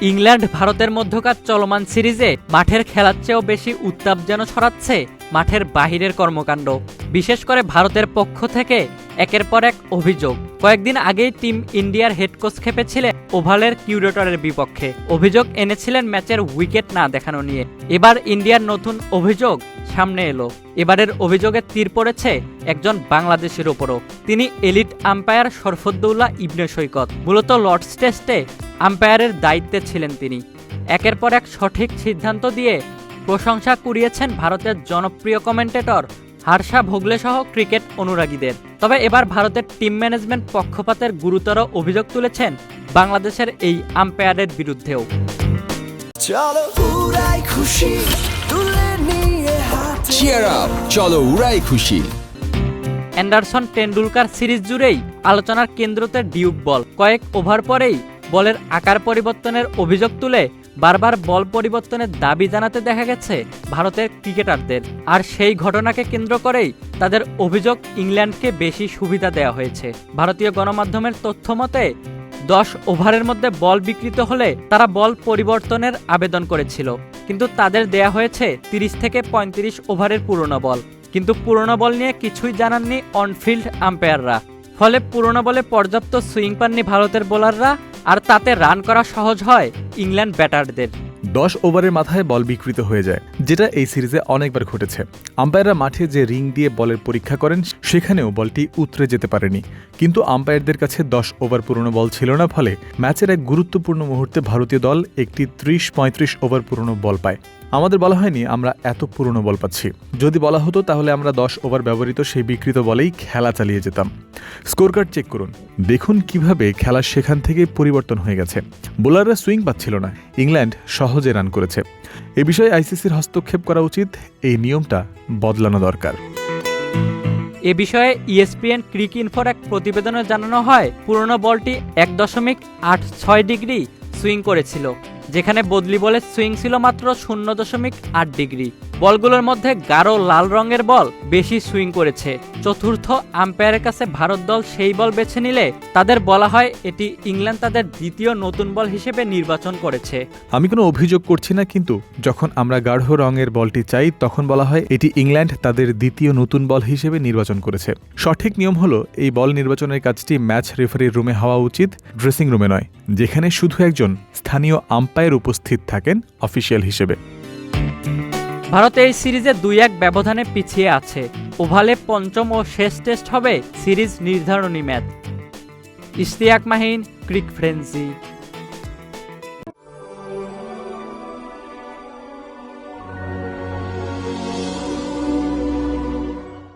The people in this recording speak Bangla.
ইংল্যান্ড ভারতের মধ্যকার চলমান সিরিজে মাঠের খেলার চেয়েও বেশি উত্তাপ যেন ছড়াচ্ছে মাঠের বাহিরের কর্মকাণ্ড। বিশেষ করে ভারতের পক্ষ থেকে একের পর এক অভিযোগ। কয়েকদিন আগেই টিম ইন্ডিয়ার হেড কোচ খেপেছিলেন ওভালের কিউরেটরের বিপক্ষে। অভিযোগ এনেছিলেন ম্যাচের উইকেট না দেখানো নিয়ে। এবার ইন্ডিয়ার নতুন অভিযোগ সামনে এলো। এবারের অভিযোগের তীর পড়েছে একজন বাংলাদেশের ওপরও তিনি এলিট আম্পায়ার শরফুদ্দৌল্লা ইবনে সৈকত। মূলত লর্ডস টেস্টে আম্পায়ারের দায়িত্বে ছিলেন তিনি। একের পর এক সঠিক সিদ্ধান্ত দিয়ে প্রশংসা কুড়িয়েছেন ভারতের জনপ্রিয় কমেন্টেটর হার্ষা ভোগলে সহ ক্রিকেট অনুরাগীদের। তবে এবার ভারতের টিম ম্যানেজমেন্ট পক্ষপাতের গুরুতর অভিযোগ তুলেছেন বাংলাদেশের এই আম্পায়ারের বিরুদ্ধেও। চলো উড়াই খুশি তুলে নিয়ে চিয়ার আপ চলো উড়াই খুশি। অ্যান্ডারসন টেন্ডুলকার সিরিজ জুড়েই আলোচনার কেন্দ্রতে ডিউক বল। কয়েক ওভার পরেই বলের আকার পরিবর্তনের অভিযোগ তুলে বারবার বল পরিবর্তনের দাবি জানাতে দেখা গেছে ভারতের ক্রিকেটারদের। আর সেই ঘটনাকে কেন্দ্র করেই তাদের অভিযোগ ইংল্যান্ডকে বেশি সুবিধা দেওয়া হয়েছে। ভারতীয় গণমাধ্যমের তথ্য মতে, দশ ওভারের মধ্যে বল বিকৃত হলে তারা বল পরিবর্তনের আবেদন করেছিল। কিন্তু তাদের দেয়া হয়েছে তিরিশ থেকে পঁয়ত্রিশ ওভারের পুরনো বল। কিন্তু পুরনো বল নিয়ে কিছুই জানাননি অনফিল্ড আম্পায়াররা ফলে পুরনো বলে পর্যাপ্ত সুইং পাননি ভারতের বোলাররা আর তাতে রান করা সহজ হয় ইংল্যান্ড ব্যাটারদের দশ ওভারের মাথায় বল বিকৃত হয়ে যায়, যেটা এই সিরিজে অনেকবার ঘটেছে। আম্পায়াররা মাঠে যে রিং দিয়ে বলের পরীক্ষা করেন, সেখানেও বলটি উতরে যেতে পারেনি। কিন্তু আম্পায়ারদের কাছে দশ ওভার পুরনো বল ছিল না, ফলে ম্যাচের এক গুরুত্বপূর্ণ মুহূর্তে ভারতীয় দল একটি ত্রিশ পঁয়ত্রিশ ওভার পুরনো বল পায়। আমাদের বলা হয়নি আমরা এত পুরনো বল পাচ্ছি। যদি বলা হতো, তাহলে আমরা দশ ওভার ব্যবহৃত সেই বিকৃত বলেই খেলা চালিয়ে যেতাম। স্কোর কার্ড চেক করুন। দেখুন কীভাবে খেলা সেখান থেকে পরিবর্তন হয়ে গেছে। বোলাররা সুইং পাচ্ছিল না। ইংল্যান্ড সহজে রান করেছে। এ বিষয়ে আইসিসির হস্তক্ষেপ করা উচিত, এই নিয়মটা বদলানো দরকার। এ বিষয়ে ইএসপিএন ক্রিক ইনফোর এক প্রতিবেদনে জানানো হয়, পুরনো বলটি এক দশমিক আট ছয় ডিগ্রি সুইং করেছিল, যেখানে বদলি বলের সুইং ছিল মাত্র শূন্য দশমিক আট ডিগ্রি। বলগুলোর মধ্যে গাঢ় লাল রঙের বল বেশি সুইং করেছে। চতুর্থ আম্পায়ারের কাছে ভারত দল সেই বল বেছে নিলে তাদের বলা হয় এটি ইংল্যান্ড তাদের দ্বিতীয় নতুন বল হিসেবে নির্বাচন করেছে। আমি কোনো অভিযোগ করছি না, কিন্তু যখন আমরা গাঢ় রঙের বলটি চাই, তখন বলা হয় এটি ইংল্যান্ড তাদের দ্বিতীয় নতুন বল হিসেবে নির্বাচন করেছে। সঠিক নিয়ম হলো, এই বল নির্বাচনের কাজটি ম্যাচ রেফারির রুমে হওয়া উচিত, ড্রেসিং রুমে নয়, যেখানে শুধু একজন স্থানীয় আম্পায়ার উপস্থিত থাকেন অফিসিয়াল হিসেবে। ভারত এই সিরিজে দুই এক ব্যবধানে পিছিয়ে আছে। ওভালে পঞ্চম ও শেষ টেস্ট হবে সিরিজ নির্ধারণী match. Ishtiaq Mahin, cric frenzy.